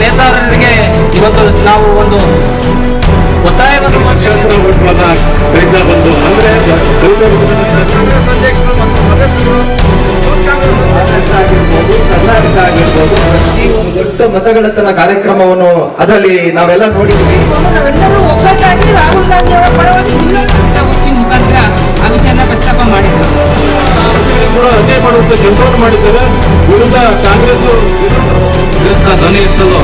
ನೇತಾರರಿಗೆ ಇವತ್ತು ನಾವು ಒಂದು ಒತ್ತಾಯವನ್ನು ಕರೀತಾ ಬಂದು ಅಂದ್ರೆ ಕರ್ನಾಟಕ ಆಗಿರ್ಬೋದು ಈ ಒಂದು ದೊಡ್ಡ ಮತಗಳತನ ಕಾರ್ಯಕ್ರಮವನ್ನು ಅದರಲ್ಲಿ ನಾವೆಲ್ಲ ನೋಡಿದ್ವಿ ನಾವೆಲ್ಲರೂ ಒಗ್ಗಟ್ಟಾಗಿ ರಾಹುಲ್ ಗಾಂಧಿ ಅವರ ಪರವಾಗಿ ಮುಖಾಂತರ ಆ ವಿಚಾರನ ಪ್ರಸ್ತಾಪ ಮಾಡಿದ್ರು ಕೂಡ ಅದೇ ಮಾಡುವಂತ ಕೆಲಸವನ್ನು ಮಾಡಿದ್ದಾರೆ. ವಿರುದ್ಧ ಕಾಂಗ್ರೆಸ್ ವಿರುದ್ಧ ಧ್ವನಿ ಎತ್ತಲು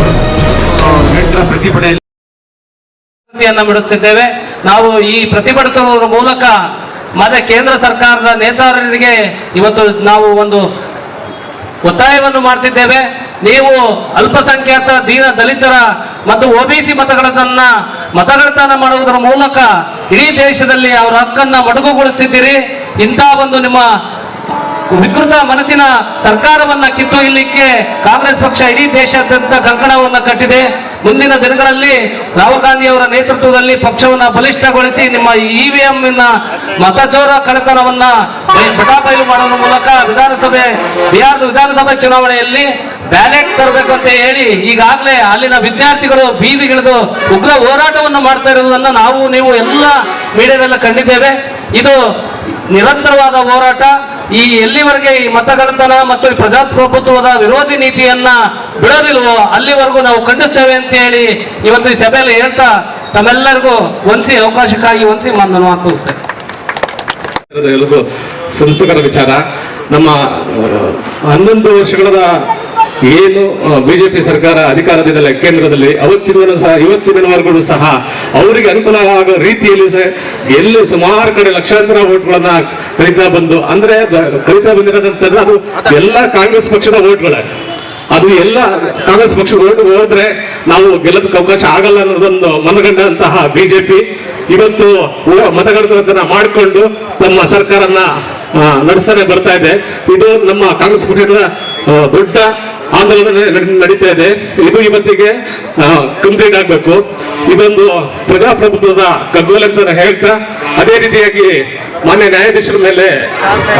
ನಾವು ಈ ಪ್ರತಿಭಟಿಸುವ ಮೂಲಕ ಮತ್ತೆ ಕೇಂದ್ರ ಸರ್ಕಾರದ ನೇತಾರರಿಗೆ ಇವತ್ತು ನಾವು ಒಂದು ಒತ್ತಾಯವನ್ನು ಮಾಡ್ತಿದ್ದೇವೆ. ನೀವು ಅಲ್ಪಸಂಖ್ಯಾತ, ದೀನ ದಲಿತರ ಮತ್ತು ಒ ಬಿ ಸಿ ಮತಗಳನ್ನ ಮತಗಳತನ ಮಾಡುವುದರ ಮೂಲಕ ಇಡೀ ದೇಶದಲ್ಲಿ ಅವರ ಹಕ್ಕನ್ನ ಮಡುಗುಗೊಳಿಸ್ತಿದ್ದೀರಿ ಇಂಥ ಒಂದು ನಿಮ್ಮ ವಿಕೃತ ಮನಸ್ಸಿನ ಸರ್ಕಾರವನ್ನ ಕಿತ್ತೊಯ್ಯಲಿಕ್ಕೆ ಕಾಂಗ್ರೆಸ್ ಪಕ್ಷ ಇಡೀ ದೇಶಾದ್ಯಂತ ಕಂಕಣವನ್ನ ಕಟ್ಟಿದೆ. ಮುಂದಿನ ದಿನಗಳಲ್ಲಿ ರಾಹುಲ್ ಗಾಂಧಿ ಅವರ ನೇತೃತ್ವದಲ್ಲಿ ಪಕ್ಷವನ್ನ ಬಲಿಷ್ಠಗೊಳಿಸಿ ನಿಮ್ಮ ಇವಿಎಂ ಮತಚೋರ ಕಡತನವನ್ನ ಬಟಾಬೈಲು ಮಾಡುವ ಮೂಲಕ ವಿಧಾನಸಭೆ, ಬಿಹಾರದ ವಿಧಾನಸಭೆ ಚುನಾವಣೆಯಲ್ಲಿ ಬ್ಯಾಲೆಟ್ ತರಬೇಕು ಅಂತ ಹೇಳಿ ಈಗಾಗಲೇ ಅಲ್ಲಿನ ವಿದ್ಯಾರ್ಥಿಗಳು ಬೀದಿಗಿಳಿದು ಉಗ್ರ ಹೋರಾಟವನ್ನು ಮಾಡ್ತಾ ಇರುವುದನ್ನ ನಾವು, ನೀವು ಎಲ್ಲ ಮೀಡಿಯಾದಲ್ಲ ಕಂಡಿದ್ದೇವೆ. ಇದು ನಿರಂತರವಾದ ಹೋರಾಟ. ಈ ಎಲ್ಲಿವರೆಗೆ ಈ ಮತಗಳ್ತನ ಮತ್ತು ಈ ಪ್ರಜಾಪ್ರಭುತ್ವದ ವಿರೋಧಿ ನೀತಿಯನ್ನ ಬಿಡೋದಿಲ್ವೋ ಅಲ್ಲಿವರೆಗೂ ನಾವು ಖಂಡಿಸ್ತೇವೆ ಅಂತ ಹೇಳಿ ಇವತ್ತು ಈ ಸಭೆಯಲ್ಲಿ ಹೇಳ್ತಾ ತಮ್ಮೆಲ್ಲರಿಗೂ ಒಂದ್ಸಿ ಅವಕಾಶಕ್ಕಾಗಿ ಒಂದ್ಸಿ ನಾನು ಮಾತುಸ್ತೇನೆ ಸಂಸ್ಥೆಗಳ ವಿಚಾರ. ನಮ್ಮ ಹನ್ನೊಂದು ವರ್ಷಗಳ ಏನು ಬಿಜೆಪಿ ಸರ್ಕಾರ ಅಧಿಕಾರದಿಂದಲೇ ಕೇಂದ್ರದಲ್ಲಿ ಅವತ್ತಿನ ಸಹ ಇವತ್ತಿನವರೆಗೂ ಸಹ ಅವರಿಗೆ ಅನುಕೂಲ ಆಗೋ ರೀತಿಯಲ್ಲಿ ಎಲ್ಲಿ ಸುಮಾರು ಕಡೆ ಲಕ್ಷಾಂತರ ಓಟ್ಗಳನ್ನ ಕರಿತಾ ಬಂದು ಅಂದ್ರೆ ಕರಿತಾ ಬಂದಿರೋದಂತಂದ್ರೆ ಅದು ಎಲ್ಲ ಕಾಂಗ್ರೆಸ್ ಪಕ್ಷದ ಓಟ್ಗಳೇ ಅದು ಎಲ್ಲ ಕಾಂಗ್ರೆಸ್ ಪಕ್ಷ ಓಟ್ ಹೋದ್ರೆ ನಾವು ಗೆಲ್ಲದಕ್ಕೆ ಅವಕಾಶ ಆಗಲ್ಲ ಅನ್ನೋದೊಂದು ಮನಗಂಡಂತಹ ಬಿಜೆಪಿ. ಇವತ್ತು ಮತಗಟ್ಟತನ ಮಾಡಿಕೊಂಡು ತಮ್ಮ ಸರ್ಕಾರನ ಆ, ನಡೆಸ್ತಾನೆ ಬರ್ತಾ ಇದೆ. ಇದು ನಮ್ಮ ಕಾಂಗ್ರೆಸ್ ಪಕ್ಷದ ದೊಡ್ಡ ಆಂದೋಲನ ನಡೆ- ನಡೀತಾ ಇದೆ. ಇದು ಇವತ್ತಿಗೆ ಕಂಪ್ಲೀಟ್ ಆಗಬೇಕು. ಇದೊಂದು ಪ್ರಜಾಪ್ರಭುತ್ವದ ಕಗ್ಗೋಲೆ ಅಂತ ಹೇಳ್ತಾ, ಅದೇ ರೀತಿಯಾಗಿ ಮಾನ್ಯ ನ್ಯಾಯಾಧೀಶರ ಮೇಲೆ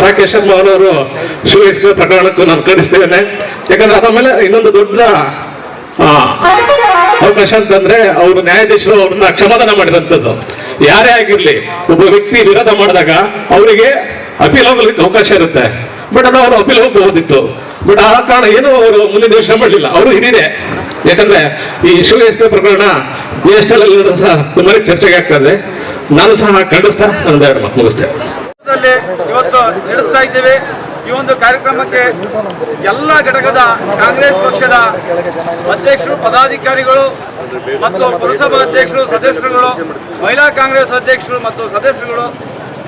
ರಾಕೇಶ್ ಶರ್ಮಾ ಅವರು ಶಿವಹಿಸಿದ ಪ್ರಕರಣಕ್ಕೂ ನಾನು ಖಂಡಿಸ್ತೇನೆ ಯಾಕಂದ್ರೆ ಅದ ಮೇಲೆ ಇನ್ನೊಂದು ದೊಡ್ಡ ಅವಕಾಶ ಅಂತಂದ್ರೆ ಅವರು ನ್ಯಾಯಾಧೀಶರು ಅವ್ರನ್ನ ಕ್ಷಮಾದಾನ ಮಾಡಿದಂಥದ್ದು. ಯಾರೇ ಆಗಿರ್ಲಿ, ಒಬ್ಬ ವ್ಯಕ್ತಿ ವಿರೋಧ ಮಾಡಿದಾಗ ಅವರಿಗೆ ಅಪೀಲ್ ಹೋಗ್ಲಿಕ್ಕೆ ಅವಕಾಶ ಇರುತ್ತೆ. ಬಟ್ ಅದು ಅವರು ಅಪೀಲ್ ಹೋಗಬಹುದಿತ್ತು. ಬಟ್ ಆ ಕಾರಣ ಏನು ಅವರು ಮುಂದಿನ ಯೋಚನೆ ಮಾಡಲಿಲ್ಲ. ಅವರು ಹಿರಿಯರೇ. ಯಾಕಂದ್ರೆ ಈ ಶಿವಯಸ್ತ ಪ್ರಕರಣ ಎಷ್ಟೆಲ್ಲ ಸಹ ತುಂಬಾನೇ ಚರ್ಚೆಗೆ ಆಗ್ತದೆ ನಾನು ಸಹ ಖಂಡಿಸ್ತಾ ನನ್ನ ಎರಡು ಮಾತು ಮುಗಿಸ್ತೇನೆ. ಇವತ್ತು ನಡೆಸ್ತಾ ಇದ್ದೇವೆ. ಈ ಒಂದು ಕಾರ್ಯಕ್ರಮಕ್ಕೆ ಎಲ್ಲ ಘಟಕದ ಕಾಂಗ್ರೆಸ್ ಪಕ್ಷದ ಅಧ್ಯಕ್ಷರು, ಪದಾಧಿಕಾರಿಗಳು ಮತ್ತು ಪುರಸಭಾ ಅಧ್ಯಕ್ಷರು, ಸದಸ್ಯರುಗಳು, ಮಹಿಳಾ ಕಾಂಗ್ರೆಸ್ ಅಧ್ಯಕ್ಷರು ಮತ್ತು ಸದಸ್ಯರುಗಳು,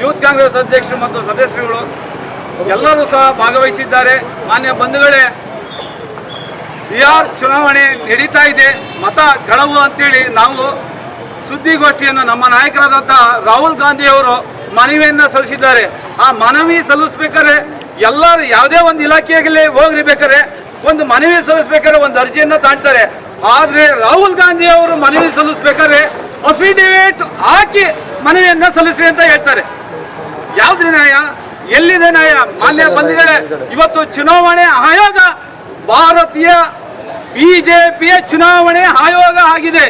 ಯೂತ್ ಕಾಂಗ್ರೆಸ್ ಅಧ್ಯಕ್ಷರು ಮತ್ತು ಸದಸ್ಯರುಗಳು ಎಲ್ಲರೂ ಸಹ ಭಾಗವಹಿಸಿದ್ದಾರೆ. ಮಾನ್ಯ ಬಂಧುಗಳೇ, ಬಿಹಾರ್ ಚುನಾವಣೆ ನಡೀತಾ ಇದೆ. ಮತ ಗಳವು ಅಂತೇಳಿ ನಾವು ಸುದ್ದಿಗೋಷ್ಠಿಯನ್ನು ನಮ್ಮ ನಾಯಕರಾದಂತಹ ರಾಹುಲ್ ಗಾಂಧಿ ಅವರು ಮನವಿಯನ್ನ ಸಲ್ಲಿಸಿದ್ದಾರೆ. ಆ ಮನವಿ ಸಲ್ಲಿಸ್ಬೇಕಾದ್ರೆ ಎಲ್ಲರೂ ಯಾವುದೇ ಒಂದು ಇಲಾಖೆಯಲ್ಲಿ ಹೋಗಿರ್ಬೇಕಾದ್ರೆ ಒಂದು ಮನವಿ ಸಲ್ಲಿಸ್ಬೇಕಾದ್ರೆ ಒಂದು ಅರ್ಜಿಯನ್ನು ತಾಣ್ತಾರೆ ಆದರೆ ರಾಹುಲ್ ಗಾಂಧಿ ಅವರು ಮನವಿ ಸಲ್ಲಿಸ್ಬೇಕಾದ್ರೆ ಅಫಿಡೇವಿಟ್ ಹಾಕಿ ಮನವಿಯನ್ನು ಸಲ್ಲಿಸಿ ಅಂತ ಹೇಳ್ತಾರೆ. ಯಾವ್ದು ನ್ಯಾಯ? ಎಲ್ಲಿದೆ ಮಾನ್ಯ ಬಂಧುಗಳೇ, ಇವತ್ತು ಚುನಾವಣೆ ಆಯೋಗ, ಭಾರತೀಯ ಬಿಜೆಪಿಯ ಚುನಾವಣೆ ಆಯೋಗ ಆಗಿದೆ.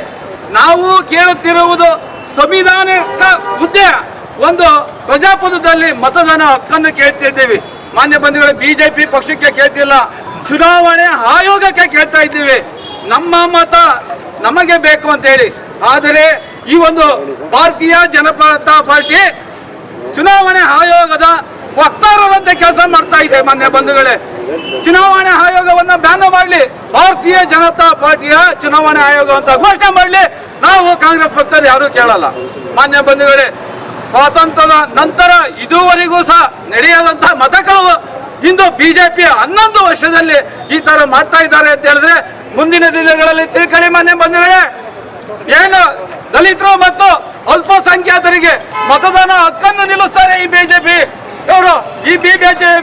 ನಾವು ಕೇಳುತ್ತಿರುವುದು ಸಂವಿಧಾನಿಕ ಹುದ್ದೆ. ಒಂದು ಪ್ರಜಾಪ್ರಭುತ್ವದಲ್ಲಿ ಮತದಾನ ಹಕ್ಕನ್ನು ಕೇಳ್ತಿದ್ದೀವಿ. ಮಾನ್ಯ ಬಂಧುಗಳು, ಬಿಜೆಪಿ ಪಕ್ಷಕ್ಕೆ ಕೇಳ್ತಿಲ್ಲ. ಚುನಾವಣೆ ಆಯೋಗಕ್ಕೆ ಕೇಳ್ತಾ ಇದ್ದೀವಿ. ನಮ್ಮ ಮತ ನಮಗೆ ಬೇಕು ಅಂತ ಹೇಳಿ ಆದರೆ ಈ ಒಂದು ಭಾರತೀಯ ಜನತಾ ಪಾರ್ಟಿ ಚುನಾವಣೆ ಆಯೋಗದ ವಕ್ತಾರರಂತೆ ಕೆಲಸ ಮಾಡ್ತಾ ಇದೆ ಮಾನ್ಯ ಬಂಧುಗಳೇ. ಚುನಾವಣೆ ಆಯೋಗವನ್ನ ಬ್ಯಾನ್ ಮಾಡಲಿ. ಭಾರತೀಯ ಜನತಾ ಪಾರ್ಟಿಯ ಚುನಾವಣೆ ಆಯೋಗ ಅಂತ ಘೋಷಣೆ ಮಾಡಲಿ. ನಾವು ಕಾಂಗ್ರೆಸ್ ಪಕ್ಷದಲ್ಲಿ ಯಾರು ಕೇಳಲ್ಲ. ಮಾನ್ಯ ಬಂಧುಗಳೇ, ಸ್ವಾತಂತ್ರ್ಯದ ನಂತರ ಇದುವರೆಗೂ ಸಹ ನಡೆಯದಂತಹ ಮತಗಳು ಇಂದು ಬಿಜೆಪಿ ಹನ್ನೊಂದು ವರ್ಷದಲ್ಲಿ ಈ ತರ ಮಾಡ್ತಾ ಇದ್ದಾರೆ ಅಂತ ಹೇಳಿದ್ರೆ ಮುಂದಿನ ದಿನಗಳಲ್ಲಿ ತಿಳ್ಕೊಳ್ಳಿ ಮಾನ್ಯ ಬಂಧುಗಳೇ. ಏನು ದಲಿತರು ಮತ್ತು ಅಲ್ಪಸಂಖ್ಯಾತರಿಗೆ ಮತದಾನ ಹಕ್ಕನ್ನು ನಿಲ್ಲಿಸ್ತಾರೆ ಈ ಬಿಜೆಪಿ ಇವರು ಈ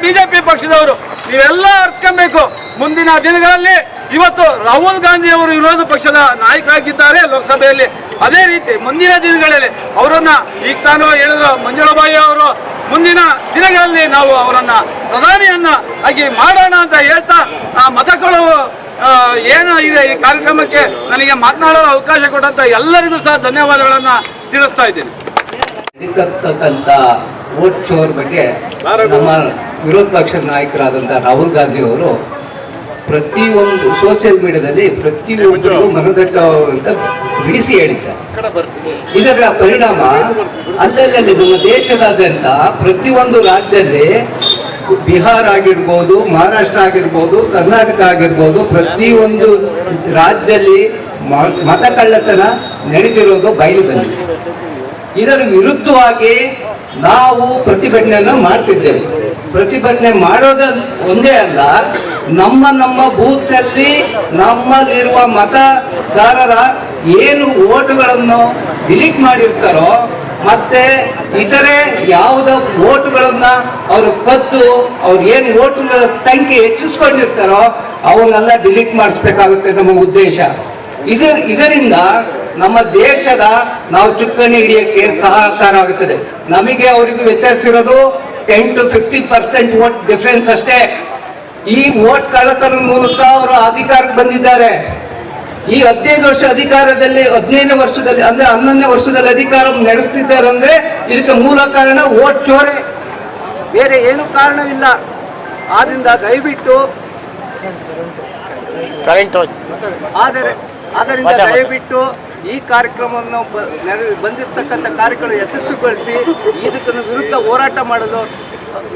ಬಿಜೆಪಿ ಪಕ್ಷದವರು, ನೀವೆಲ್ಲ ಅರ್ತ್ಕೊಬೇಕು. ಮುಂದಿನ ದಿನಗಳಲ್ಲಿ ಇವತ್ತು ರಾಹುಲ್ ಗಾಂಧಿ ಅವರು ವಿರೋಧ ಪಕ್ಷದ ನಾಯಕರಾಗಿದ್ದಾರೆ ಲೋಕಸಭೆಯಲ್ಲಿ. ಅದೇ ರೀತಿ ಮುಂದಿನ ದಿನಗಳಲ್ಲಿ ಅವರನ್ನ ಈಗ ತಾನು ಹೇಳಿದ್ರು ಮಂಜುಳಾಬಾಯಿ ಅವರು, ಮುಂದಿನ ದಿನಗಳಲ್ಲಿ ನಾವು ಅವರನ್ನ ಪ್ರಧಾನಿಯನ್ನ ಆಗಿ ಮಾಡೋಣ ಅಂತ ಹೇಳ್ತಾ ಆ ಮತಗಳು ಏನು ಇದೆ ಈ ಕಾರ್ಯಕ್ರಮಕ್ಕೆ ನನಗೆ ಮಾತನಾಡಲು ಅವಕಾಶ ಕೊಟ್ಟಂತ ಎಲ್ಲರಿಗೂ ಸಹ ಧನ್ಯವಾದಗಳನ್ನ ತಿಳಿಸ್ತಾ ಇದ್ದೀನಿ. ವೋಟ್ ಚೋರ್ ಬಗ್ಗೆ ನಮ್ಮ ವಿರೋಧ ಪಕ್ಷದ ನಾಯಕರಾದಂಥ ರಾಹುಲ್ ಗಾಂಧಿ ಅವರು ಪ್ರತಿಯೊಂದು ಸೋಷಿಯಲ್ ಮೀಡಿಯಾದಲ್ಲಿ ಪ್ರತಿಯೊಬ್ಬರಿಗೂ ಮನದಟ್ಟುವಂತ ಬಿಡಿಸಿ ಹೇಳಿದ್ದಾರೆ. ಇದರ ಪರಿಣಾಮ ಅಲ್ಲಲ್ಲಿ ನಮ್ಮ ದೇಶದಾದ್ಯಂತ ಪ್ರತಿಯೊಂದು ರಾಜ್ಯದಲ್ಲಿ ಬಿಹಾರ್ ಆಗಿರ್ಬೋದು, ಮಹಾರಾಷ್ಟ್ರ ಆಗಿರ್ಬೋದು, ಕರ್ನಾಟಕ ಆಗಿರ್ಬೋದು ಪ್ರತಿಯೊಂದು ರಾಜ್ಯದಲ್ಲಿ ಮತ ಕಳ್ಳತನ ನಡೀತಿರೋದು ಬಯಲು ಬಂದಿದೆ ಇದರ ವಿರುದ್ಧವಾಗಿ ನಾವು ಪ್ರತಿಭಟನೆಯನ್ನು ಮಾಡ್ತಿದ್ದೇವೆ. ಪ್ರತಿಭಟನೆ ಮಾಡೋದ ಒಂದೇ ಅಲ್ಲ, ನಮ್ಮ ನಮ್ಮ ಬೂತ್ನಲ್ಲಿ ನಮ್ಮಲ್ಲಿರುವ ಮತದಾರರ ಏನು ಓಟುಗಳನ್ನು ಡಿಲೀಟ್ ಮಾಡಿರ್ತಾರೋ ಮತ್ತೆ ಇತರೆ ಯಾವುದ ಓಟುಗಳನ್ನ ಅವರು ಕದ್ದು, ಅವ್ರು ಏನು ಓಟುಗಳ ಸಂಖ್ಯೆ ಹೆಚ್ಚಿಸ್ಕೊಂಡಿರ್ತಾರೋ ಅವನ್ನೆಲ್ಲ ಡಿಲೀಟ್ ಮಾಡಿಸ್ಬೇಕಾಗುತ್ತೆ ನಮ್ಮ ಉದ್ದೇಶ. ಇದು, ಇದರಿಂದ ನಮ್ಮ ದೇಶದ ನಾವು ಚುಕ್ಕಾಣಿ ಹಿಡಿಯಕ್ಕೆ ಸಹಕಾರ ಆಗುತ್ತದೆ ನಮಗೆ ಅವರಿಗೆ ವ್ಯತ್ಯಾಸ ಇರೋದು ten to fifty percent vote difference ಅಷ್ಟೇ. ಈ ವೋಟ್ ಕಳ್ಳತನ ಮೂಲಕ ಅವರು ಅಧಿಕಾರಕ್ಕೆ ಬಂದಿದ್ದಾರೆ. ಈ ಹದಿನೈದು ವರ್ಷ ಅಧಿಕಾರದಲ್ಲಿ ಹದಿನೈದನೇ ವರ್ಷದಲ್ಲಿ ಅಂದ್ರೆ ಹನ್ನೊಂದನೇ ವರ್ಷದಲ್ಲಿ ಅಧಿಕಾರ ನಡೆಸ್ತಿದ್ದಾರೆ ಅಂದ್ರೆ ಇದಕ್ಕೆ ಮೂಲ ಕಾರಣ ವೋಟ್ ಚೋರೆ. ಬೇರೆ ಏನು ಕಾರಣವಿಲ್ಲ. ಆದ್ರಿಂದ ದಯವಿಟ್ಟು ಆದರೆ ಅದರಿಂದ ದಯವಿಟ್ಟು ಈ ಕಾರ್ಯಕ್ರಮವನ್ನು ಬಂದಿರತಕ್ಕಂಥ ಕಾರ್ಯಕ್ರಮ ಯಶಸ್ವಿಗೊಳಿಸಿ ಇದಕ್ಕನ್ನು ವಿರುದ್ಧ ಹೋರಾಟ ಮಾಡಲು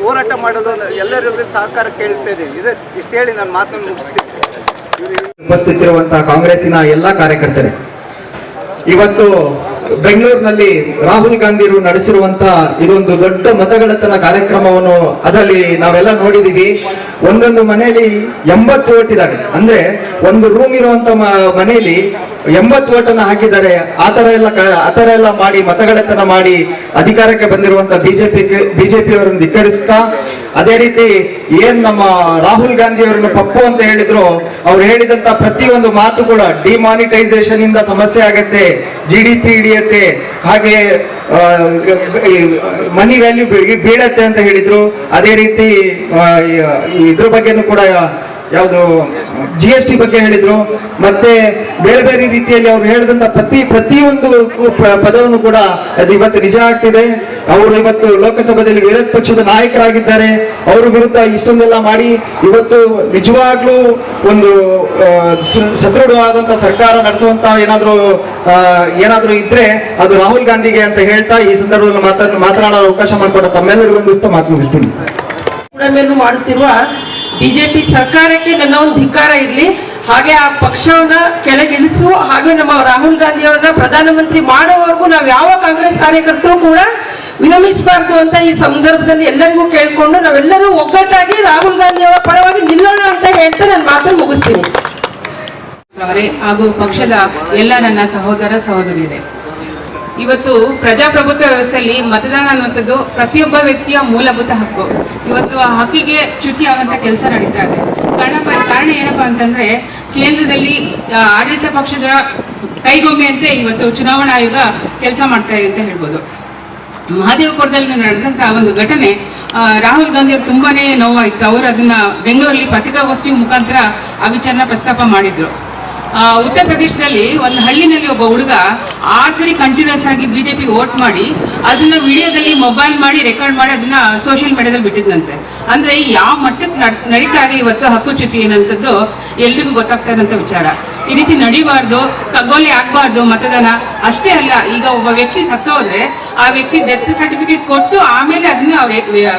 ಹೋರಾಟ ಮಾಡೋದು ಎಲ್ಲರಿಗೂ ಸಹಕಾರ ಕೇಳ್ತಾ ಇದ್ದೀವಿ. ಇದು, ಇಷ್ಟು ಹೇಳಿ ನಾನು ಮಾತನ್ನು ಮುಗಿಸ್ತೀನಿ. ಉಪಸ್ಥಿತಿರುವಂತಹ ಕಾಂಗ್ರೆಸ್ಸಿನ ಎಲ್ಲಾ ಕಾರ್ಯಕರ್ತರೆ, ಇವತ್ತು ಬೆಂಗಳೂರಿನಲ್ಲಿ ರಾಹುಲ್ ಗಾಂಧಿರು ನಡೆಸಿರುವಂತ ಇದೊಂದು ದೊಡ್ಡ ಮತಗಳತನ ಕಾರ್ಯಕ್ರಮವನ್ನು ಅದರಲ್ಲಿ ನಾವೆಲ್ಲ ನೋಡಿದೀವಿ ಒಂದೊಂದು ಮನೆಯಲ್ಲಿ ಎಂಬತ್ತು ಓಟ್ ಇದಾವೆ. ಅಂದ್ರೆ ಒಂದು ರೂಮ್ ಇರುವಂತ ಮನೆಯಲ್ಲಿ ಎಂಬತ್ತು ಓಟನ್ನು ಹಾಕಿದ್ದಾರೆ. ಆತರ ತರ ಎಲ್ಲ ಆತರ ಎಲ್ಲ ಮಾಡಿ ಮತಗಳೆತನ ಮಾಡಿ ಅಧಿಕಾರಕ್ಕೆ ಬಂದಿರುವಂತ ಬಿಜೆಪಿ ಬಿಜೆಪಿ ಅವರನ್ನು ಧಿಕ್ಕರಿಸ್ತಾ, ಅದೇ ರೀತಿ ಏನ್ ನಮ್ಮ ರಾಹುಲ್ ಗಾಂಧಿ ಅವರನ್ನು ಪಪ್ಪು ಅಂತ ಹೇಳಿದ್ರು, ಅವ್ರು ಹೇಳಿದಂತ ಪ್ರತಿಯೊಂದು ಮಾತು ಕೂಡ ಡಿಮಾನಿಟೈಸೇಷನ್ ಇಂದ ಸಮಸ್ಯೆ ಆಗತ್ತೆ ಜಿ ಡಿ ಪಿ ಹಿಡಿಯತ್ತೆ, ಹಾಗೆ ಮನಿ ವ್ಯಾಲ್ಯೂ ಬೀಳತ್ತೆ ಅಂತ ಹೇಳಿದ್ರು. ಅದೇ ರೀತಿ ಇದ್ರ ಬಗ್ಗೆನೂ ಕೂಡ ಯಾವುದು ಜಿ ಎಸ್ ಟಿ ಬಗ್ಗೆ ಹೇಳಿದ್ರು. ಮತ್ತೆ ಬೇರೆ ಬೇರೆ ರೀತಿಯಲ್ಲಿ ಅವ್ರು ಹೇಳಿದಂತ ಪ್ರತಿ, ಪ್ರತಿಯೊಂದು ಪದವನ್ನು ಕೂಡ ಅದು ಇವತ್ತು ನಿಜ ಆಗ್ತಿದೆ. ಅವರು ಇವತ್ತು ಲೋಕಸಭೆಯಲ್ಲಿ ವಿರೋಧ ಪಕ್ಷದ ನಾಯಕರಾಗಿದ್ದಾರೆ. ಅವ್ರ ವಿರುದ್ಧ ಇಷ್ಟೊಂದೆಲ್ಲ ಮಾಡಿ ಇವತ್ತು ನಿಜವಾಗ್ಲೂ ಒಂದು ಸದೃಢವಾದಂತ ಸರ್ಕಾರ ನಡೆಸುವಂತ ಏನಾದ್ರೂ ಏನಾದ್ರೂ ಇದ್ರೆ ಅದು ರಾಹುಲ್ ಗಾಂಧಿಗೆ ಅಂತ ಹೇಳ್ತಾ ಈ ಸಂದರ್ಭದಲ್ಲಿ ಮಾತಾಡ ಅವಕಾಶ ಮಾಡಿಕೊಟ್ಟ ತಮ್ಮೆಲ್ಲರಿಗೂ ಒಂದಿಷ್ಟು ಮಾತು ಮುಗಿಸ್ತೀನಿ. ಮಾಡುತ್ತಿರುವ ಬಿಜೆಪಿ ಸರ್ಕಾರಕ್ಕೆ ನನ್ನ ಒಂದು ಧಿಕ್ಕಾರ ಇರಲಿ. ಹಾಗೆ ಆ ಪಕ್ಷವನ್ನ ಕೆಳಗಿಳಿಸು, ಹಾಗೆ ನಮ್ಮ ರಾಹುಲ್ ಗಾಂಧಿ ಅವರನ್ನ ಪ್ರಧಾನಮಂತ್ರಿ ಮಾಡೋವರೆಗೂ ನಾವು ಯಾವ ಕಾಂಗ್ರೆಸ್ ಕಾರ್ಯಕರ್ತರು ಕೂಡ ವಿರಮಿಸಬಾರ್ದು ಅಂತ ಈ ಸಂದರ್ಭದಲ್ಲಿ ಎಲ್ಲರಿಗೂ ಕೇಳಿಕೊಂಡು ನಾವೆಲ್ಲರೂ ಒಗ್ಗಟ್ಟಾಗಿ ರಾಹುಲ್ ಗಾಂಧಿ ಅವರ ಪರವಾಗಿ ನಿಲ್ಲೋಣ ಅಂತ ಹೇಳ್ತಾ ನನ್ನ ಮಾತನ್ನು ಮುಗಿಸ್ತೀನಿ. ಹಾಗೂ ಪಕ್ಷದ ಎಲ್ಲ ನನ್ನ ಸಹೋದರ ಸಹೋದರಿಯರೇ. ಇವತ್ತು ಪ್ರಜಾಪ್ರಭುತ್ವ ವ್ಯವಸ್ಥೆಯಲ್ಲಿ ಮತದಾನ ಅನ್ನುವಂಥದ್ದು ಪ್ರತಿಯೊಬ್ಬ ವ್ಯಕ್ತಿಯ ಮೂಲಭೂತ ಹಕ್ಕು. ಇವತ್ತು ಆ ಹಕ್ಕಿಗೆ ಚ್ಯುತಿ ಆಗುವಂಥ ಕೆಲಸ ನಡೀತಾ ಇದೆ. ಕಾರಣ ಕಾರಣ ಏನಪ್ಪಾ ಅಂತಂದ್ರೆ ಕೇಂದ್ರದಲ್ಲಿ ಆಡಳಿತ ಪಕ್ಷದ ಕೈಗೊಂಬೆಯಂತೆ ಇವತ್ತು ಚುನಾವಣಾ ಆಯೋಗ ಕೆಲಸ ಮಾಡ್ತಾ ಇದೆ ಅಂತ ಹೇಳ್ಬೋದು. ಮಹಾದೇವಪುರದಲ್ಲಿ ನಡೆದಂತ ಒಂದು ಘಟನೆ ರಾಹುಲ್ ಗಾಂಧಿ ಅವರು ತುಂಬಾನೇ ನೋವಾಯಿತು. ಅವರು ಅದನ್ನ ಬೆಂಗಳೂರಲ್ಲಿ ಪತ್ರಿಕಾಗೋಷ್ಠಿ ಮುಖಾಂತರ ಆ ವಿಚಾರನ ಪ್ರಸ್ತಾಪ ಮಾಡಿದ್ರು. ಉತ್ತರ ಪ್ರದೇಶದಲ್ಲಿ ಒಂದು ಹಳ್ಳಿನಲ್ಲಿ ಒಬ್ಬ ಹುಡುಗ ಆರು ಸರಿ ಕಂಟಿನ್ಯೂಸ್ ಆಗಿ ಬಿಜೆಪಿ ವೋಟ್ ಮಾಡಿ ಅದನ್ನ ವಿಡಿಯೋದಲ್ಲಿ ಮೊಬೈಲ್ ಮಾಡಿ ರೆಕಾರ್ಡ್ ಮಾಡಿ ಅದನ್ನ ಸೋಷಿಯಲ್ ಮೀಡಿಯಾದಲ್ಲಿ ಬಿಟ್ಟಿದ್ದಂತೆ ಅಂದ್ರೆ ಯಾವ ಮಟ್ಟಕ್ಕೆ ನಡ್- ನಡೀತಾ ಇದೆ ಇವತ್ತು ಹಕ್ಕುಚ್ಯುತಿ ಏನಂತದ್ದು ಎಲ್ರಿಗೂ ಗೊತ್ತಾಗ್ತಾ ಇರೋಂಥ ವಿಚಾರ. ಈ ರೀತಿ ನಡಿಬಾರ್ದು, ಕಗ್ಗೋಲಿ ಆಗ್ಬಾರ್ದು ಮತದಾನ. ಅಷ್ಟೇ ಅಲ್ಲ, ಈಗ ಒಬ್ಬ ವ್ಯಕ್ತಿ ಸತ್ತೋದ್ರೆ ಆ ವ್ಯಕ್ತಿ ಡೆತ್ ಸರ್ಟಿಫಿಕೇಟ್ ಕೊಟ್ಟು ಆಮೇಲೆ ಅದನ್ನ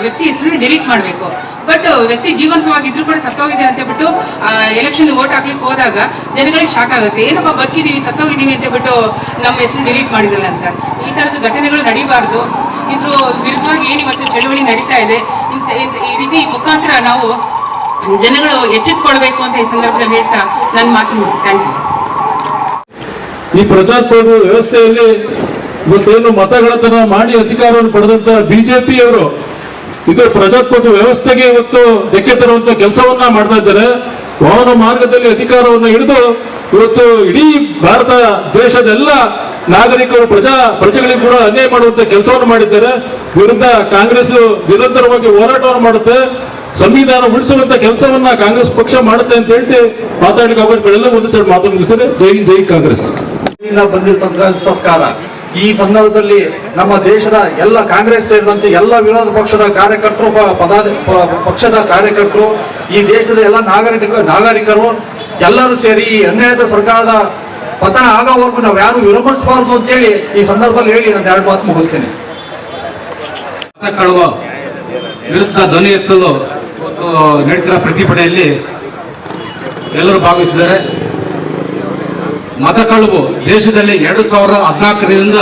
ವ್ಯಕ್ತಿ ಹೆಸರನ್ನ ಡಿಲೀಟ್ ಮಾಡಬೇಕು. ಬಟ್ ವ್ಯಕ್ತಿ ಜೀವಂತವಾಗಿದ್ರು ಕೂಡ ಸತ್ತೋಗಿದೆ ಅಂತ ಬಿಟ್ಟು ಎಲೆಕ್ಷನ್ ವೋಟ್ ಹಾಕ್ಲಿಕ್ಕೆ ಹೋದಾಗ ಜನಗಳಿಗೆ ಶಾಕ್ ಆಗುತ್ತೆ. ಏನಪ್ಪ ಬದುಕಿದೀವಿ ಸತ್ತೋಗಿದ್ದೀವಿ ಅಂತ ಬಿಟ್ಟು ನಮ್ಮ ಹೆಸರು ಡಿಲೀಟ್ ಮಾಡಿದಲ್ಲ ಅಂತ. ಈ ತರದ ಘಟನೆಗಳು ನಡೀಬಾರ್ದು. ಇದ್ರ ವಿರುದ್ಧವಾಗಿ ಏನು ಇವತ್ತು ಚಳವಳಿ ನಡೀತಾ ಇದೆ ಈ ರೀತಿ ಮುಖಾಂತರ ನಾವು ಜನಗಳು ಎಚ್ಚೆತ್ಕೊಳ್ಬೇಕು ಅಂತ ಈ ಸಂದರ್ಭದಲ್ಲಿ ಹೇಳ್ತಾ ನನ್ನ ಮಾತು ಮುಗಿಸಿ ಥ್ಯಾಂಕ್ ಯು ಈ ಪ್ರಜಾಪ್ರಭುತ್ವ ವ್ಯವಸ್ಥೆಯಲ್ಲಿ ಇವತ್ತೇನು ಮತಗಳತನ ಮಾಡಿ ಅಧಿಕಾರವನ್ನು ಪಡೆದಂತ ಬಿಜೆಪಿಯವರು ಇದು ಪ್ರಜಾಪ್ರಭುತ್ವ ವ್ಯವಸ್ಥೆಗೆ ಇವತ್ತು ಧಕ್ಕೆ ತರುವಂತ ಕೆಲಸವನ್ನ ಮಾಡ್ತಾ ಇದ್ದಾರೆ. ವಾಹನ ಮಾರ್ಗದಲ್ಲಿ ಅಧಿಕಾರವನ್ನು ಹಿಡಿದು ಇವತ್ತು ಇಡೀ ಭಾರತ ದೇಶದ ಎಲ್ಲ ನಾಗರಿಕರು, ಪ್ರಜಾ ಪ್ರಜೆಗಳಿಗೆ ಕೂಡ ಅನ್ಯಾಯ ಮಾಡುವಂತ ಕೆಲಸವನ್ನು ಮಾಡಿದ್ದಾರೆ. ವಿರುದ್ಧ ಕಾಂಗ್ರೆಸ್ ನಿರಂತರವಾಗಿ ಹೋರಾಟವನ್ನು ಮಾಡುತ್ತೆ. ಸಂವಿಧಾನ ಉಳಿಸುವಂತ ಕೆಲಸವನ್ನ ಕಾಂಗ್ರೆಸ್ ಪಕ್ಷ ಮಾಡುತ್ತೆ ಅಂತ ಹೇಳಿ ಮಾತಾಡಲಿಕ್ಕೆ ಅವಕಾಶಗಳೆಲ್ಲ ಒಂದು ಸೈಡ್ ಮಾತು ಜೈ ಜೈ ಕಾಂಗ್ರೆಸ್. ಬಂದಿರತಕ್ಕಂಥ ಸರ್ಕಾರ ಈ ಸಂದರ್ಭದಲ್ಲಿ ನಮ್ಮ ದೇಶದ ಎಲ್ಲ ಕಾಂಗ್ರೆಸ್ ಸೇರಿದಂತೆ ಎಲ್ಲ ವಿರೋಧ ಪಕ್ಷದ ಕಾರ್ಯಕರ್ತರು ಪದಾಧಿ ಪಕ್ಷದ ಕಾರ್ಯಕರ್ತರು, ಈ ದೇಶದ ಎಲ್ಲ ನಾಗರಿಕ, ನಾಗರಿಕರು, ಎಲ್ಲರೂ ಸೇರಿ ಈ ಅನ್ಯಾಯದ ಸರ್ಕಾರದ ಪತನ ಆಗೋವರೆಗೂ ನಾವು ಯಾರು ವಿರೋಭಿಸ್ಬಾರ್ದು ಅಂತ ಹೇಳಿ ಈ ಸಂದರ್ಭದಲ್ಲಿ ಹೇಳಿ ನಾನು ಎರಡು ಮಾತು ಮುಗಿಸ್ತೇನೆ. ವಿರುದ್ಧ ಧ್ವನಿ ಎತ್ತಲು ನಡೀತಿರೋ ಪ್ರತಿಭಟನೆಯಲ್ಲಿ ಎಲ್ಲರೂ ಭಾಗವಹಿಸಿದ್ದಾರೆ. ಮತ ಕಳುವು ದೇಶದಲ್ಲಿ ಎರಡು ಸಾವಿರದ ಹದಿನಾಲ್ಕರಿಂದ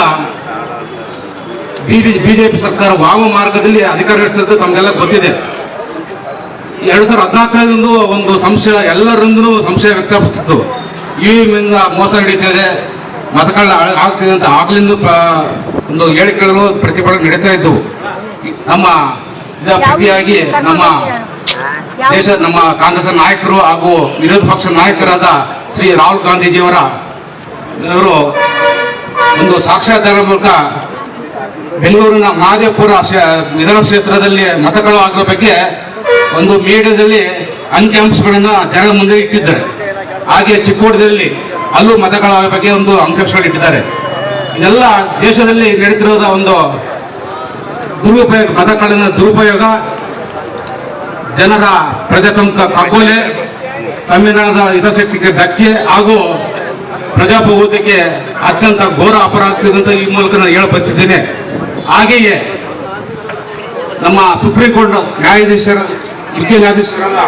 ಬಿಜೆಪಿ ಸರ್ಕಾರ ವಾಮ ಮಾರ್ಗದಲ್ಲಿ ಅಧಿಕಾರ ನಡೆಸಿದ್ದು ತಮಗೆಲ್ಲ ಗೊತ್ತಿದೆ. ಎರಡು ಸಾವಿರದ ಹದಿನಾಲ್ಕರಿಂದ ಒಂದು ಸಂಶಯ ಎಲ್ಲರಿಂದಲೂ ಸಂಶಯ ವ್ಯಕ್ತಪಡಿಸಿತ್ತು. ಇವಿಎಂನಿಂದ ಮೋಸ ನಡೀತಿದೆ ಮತಗಳ ಆಗ್ತಿದೆ ಅಂತ ಆಗ್ಲಿಂದ ಒಂದು ಹೇಳಿಕೆಗಳು ಪ್ರತಿಭಟನೆ ನಡೀತಾ ಇದ್ದವು. ನಮ್ಮ ಪ್ರತಿಯಾಗಿ ನಮ್ಮ ದೇಶ ನಮ್ಮ ಕಾಂಗ್ರೆಸ್ ನಾಯಕರು ಹಾಗೂ ವಿರೋಧ ಪಕ್ಷ ನಾಯಕರಾದ ಶ್ರೀ ರಾಹುಲ್ ಗಾಂಧೀಜಿಯವರ ಅವರು ಒಂದು ಸಾಕ್ಷಾತ್ಕಾರ ಮೂಲಕ ಬೆಂಗಳೂರಿನ ಮಹದೇವಪುರ ವಿಧಾನಕ್ಷೇತ್ರದಲ್ಲಿ ವಿಧಾನ ಕ್ಷೇತ್ರದಲ್ಲಿ ಮತಗಳು ಆಗೋ ಬಗ್ಗೆ ಒಂದು ಮೀಡಿಯಾದಲ್ಲಿ ಅಂಕಿಅಂಶಗಳನ್ನು ಜನರ ಮುಂದೆ ಇಟ್ಟಿದ್ದಾರೆ. ಹಾಗೆ ಚಿಕ್ಕೋಡದಲ್ಲಿ ಅಲ್ಲೂ ಮತಗಳ ಬಗ್ಗೆ ಒಂದು ಅಂಕಿಅಂಶಗಳು ಇಟ್ಟಿದ್ದಾರೆ. ಇದೆಲ್ಲ ದೇಶದಲ್ಲಿ ನಡೀತಿರೋದ ಒಂದು ದುರುಪಯೋಗ ಮತಗಳನ್ನ ದುರುಪಯೋಗ, ಜನರ ಪ್ರಜಾತಂತ್ರ ಕಕೋಲೆ ಸಂವಿಧಾನದ ಹಿತಾಸಕ್ತಿಗೆ ಧಕ್ಕೆ ಹಾಗೂ ಪ್ರಜಾಪ್ರಭುತ್ವಕ್ಕೆ ಅತ್ಯಂತ ಘೋರ ಅಪರಾಧ ಆಗ್ತಿದೆ ಅಂತ ಈ ಮೂಲಕ ನಾನು ಹೇಳ ಬಯಸಿದ್ದೇನೆ ಹಾಗೆಯೇ ನಮ್ಮ ಸುಪ್ರೀಂ ಕೋರ್ಟ್ ನ್ಯಾಯಾಧೀಶರ, ಮುಖ್ಯ ನ್ಯಾಯಾಧೀಶರಾದ